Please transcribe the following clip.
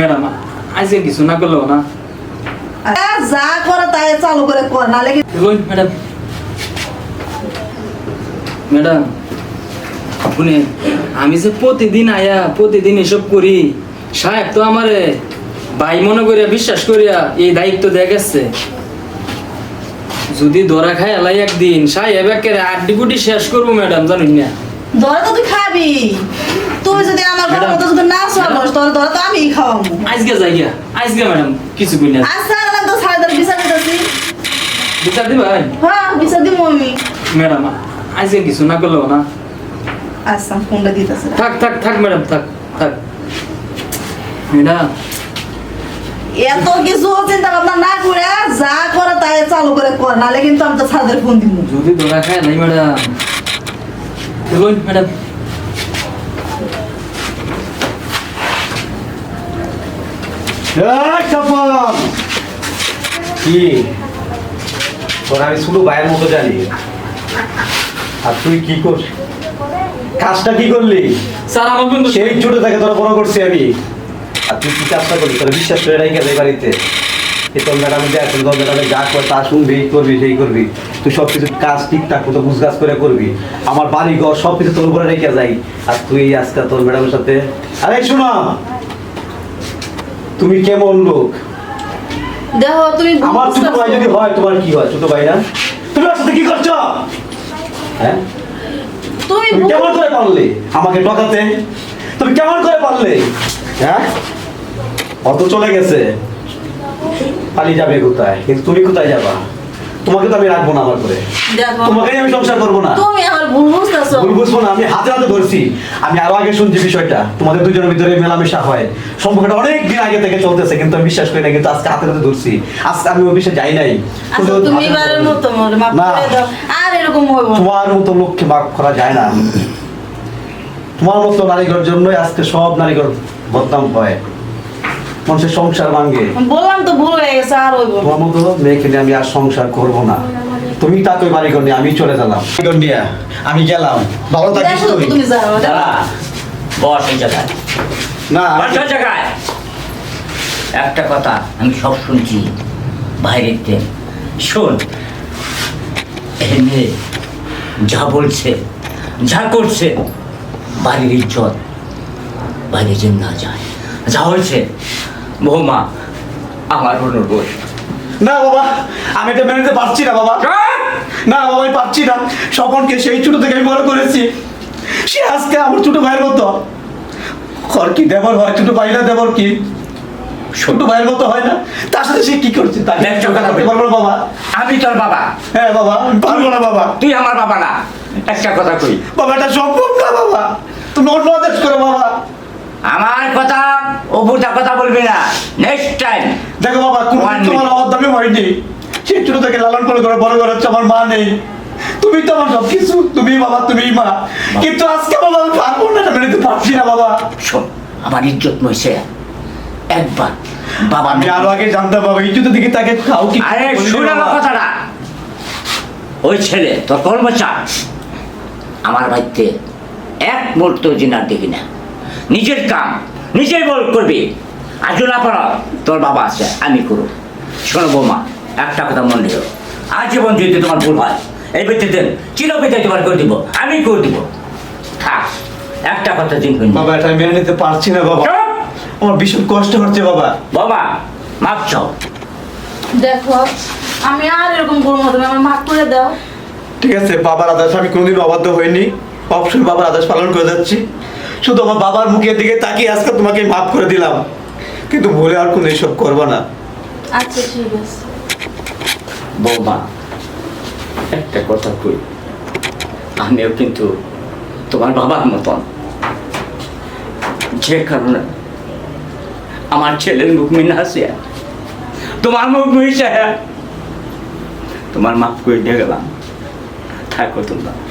Madam আজকে কিছু না করলেও না। যা করে তাই চালু করে কর কি বলুন ম্যাডাম? ম্যাডাম শুনে আমি যে প্রতিদিন আয়া প্রতিদিন এসব করি সাহেব তো আমারে ভাই মনে করিয়া বিশ্বাস করিয়া এই দায়িত্ব দিয়ে গেছে। যদি দরা খায় এলাই একদিন সাহেব একেবারে আড্ডি গুটি শেষ করব ম্যাডাম জানুন না। ধরে তো তুই খাবি তুই যদি আমার ঘরের ম্যাডাম। মতো যদি না চলস তোর ধরে তো আমি খাওয়াবো আজকে যাই গিয়া। আজকে ম্যাডাম কিছু কই না। আচ্ছা আলাদা তো সাড়ে দশ বিচার দিতেছি। বিচার দিবা? হ্যাঁ বিচার দিব আমি। ম্যাডাম আজকে কিছু না করলেও না। আচ্ছা ফোনটা দিতেছে। থাক থাক থাক ম্যাডাম থাক থাক। ম্যাডাম এত কিছু চিন্তা ভাবনা না করে যা করে তাই চালু করে কর নালে কিন্তু আমি তো ছাদের ফোন দিব যদি ধরা খায় নাই ম্যাডাম। ম্যাডাম এই স্বপন! কি? তোর আমি শুধু ভাইয়ের মতো জানি। আর তুই কি কর কাজটা কি করলি? স্যার আমার কিন্তু সেই ছোট থেকে তোরা বড় করছি আমি। আর তুই কি কাজটা করলি? তোরা বিশ্বাস করে রাখি এই বাড়িতে। এই তোর ম্যাডাম তোর ম্যাডামে যা করে তা শুনবি এই করবি সেই করবি। তুই সব কিছু কাজ ঠিকঠাক মতো বুঝগাছ করে করবি। আমার বাড়ি ঘর সব কিছু তোর উপরে রেখে যাই। আর তুই আজকে তোর ম্যাডামের সাথে আরে শোনো তুমি কেমন লোক? দেখো তুমি আমার ছোট ভাই যদি হয় তোমার কি হয় ছোট ভাই না তুমি ওর সাথে কি করছ? হ্যাঁ? তুমি কেমন করে পারলে? আমাকে ঠকাতে? তুমি কেমন করে পারলে? হ্যাঁ? অত চলে গেছে। পালিয়ে যাবে কোথায়? কিন্তু তুমি কোথায় যাবা? তোমাকে তো আমি রাখব না আমার করে। তোমাকে আমি সংসার করব না। তুমি আমার ভুল বুঝব না আমি হাতে হাতে ধরছি। আমি আরও আগে শুনছি বিষয়টা। তোমাদের দুজনের ভিতরে মেলামেশা হয়। সম্পর্কটা অনেক দিন আগে থেকে চলতেছে কিন্তু আমি বিশ্বাস করি না কিন্তু আজকে হাতে হাতে ধরছি। আজকে আমি ওই বিষয়ে যাই নাই। আচ্ছা তুমি এবারের মতো মোর করে দাও। আর এরকম হইব তোমার মতো লোককে করা যায় না। তোমার মতো নারীগর জন্যই আজকে সব নারীগর বদনাম হয়। মানুষের সংসার ভাঙ্গে বললাম তো ভুল হয়ে গেছে আর তোমার মতো মেয়েকে নিয়ে আমি আর সংসার করব না। তুমি তাকে ওই বাড়িঘর নিয়ে আমি চলে গেলাম। আমি গেলাম। ভালো থাকিস তুই। তুমি যাও দাঁড়া। বস এই জায়গায়। না বস জায়গায়। একটা কথা আমি সব শুনছি বাইরেতে শোন এই মেয়ে যা বলছে যা করছে বাড়ির ইজ্জত বাইরে যেন না যায়। যা হয়েছে বৌমা আমার অনুরোধ। না বাবা আমি এটা মেনে নিতে পারছি না বাবা। না বাবা আমি পারছি না। স্বপনকে সেই ছোট থেকে আমি বড় করেছি। সে আজকে আমার ছোট ভাইয়ের মতো। খর কি দেবর হয় ছোট ভাই না দেবর কি? ছোট ভাইয়ের মতো হয় না। তার সাথে সে কি করছে? তাকে পারব বাবা। আমি তোর বাবা। হ্যাঁ বাবা পারব না বাবা। তুই আমার বাবা না। একটা কথা কই। বাবা এটা সম্ভব না বাবা। তুমি অন্য আদেশ করো বাবা। আমার কথা অপুরটা কথা বলবি না। নেক্সট টাইম দেখো বাবা তোমার হয়নি সে ছোট থেকে লালন করে করে বড় করে হচ্ছে আমার মা নেই। তুমি তো আমার সব কিছু তুমি বাবা তুমি মা। কিন্তু আজকে বাবা আমি পারব না মেনে নিতে পারছি না বাবা। শোন আমার ইজ্জত নইছে। একবার বাবা আমি আরও আগে জানতাম বাবা জুতো দিকে তাকে খাও কি আরে শুন বাবা। কথাটা। ওই ছেলে তোর কর্মচার। আমার বাড়িতে এক মুহূর্ত জিনার দেখি না। নিজের কাম। নিজেই বল করবি। আর যদি না পারো তোর বাবা আছে আমি করব। শোনো বৌমা একটা কথা মনে রেখো। আজীবন যদি তোমার ভুল হয় এই ব্যক্তিতে চিরপিতে তোমার করে দিব আমি করে দিব। থাক একটা কথা চিন্তা বাবা এটা মেনে নিতে পারছি না বাবা! আমার ভীষণ কষ্ট হচ্ছে বাবা। বাবা মাপ চাও। দেখো আমি আর এরকম করব না তুমি আমার মাফ করে দাও। ঠিক আছে বাবার আদেশ আমি কোনোদিন অবাধ্য হইনি। অবশ্যই বাবার আদেশ পালন করে যাচ্ছি। শুধু আমার বাবার মুখের দিকে তাকিয়ে আজকে তোমাকে মাফ করে দিলাম। কিন্তু ভুলে আর কোনো এইসব করব না। আচ্ছা ঠিক আছে। বৌমা একটা কথা কই। আমিও কিন্তু তোমার বাবার মতন। যে কারণে আমার ছেলের মুখ মিনা আছে। তোমার মুখ মিশে। তোমার মাফ করে দিয়ে গেলাম। থাকো তোমরা।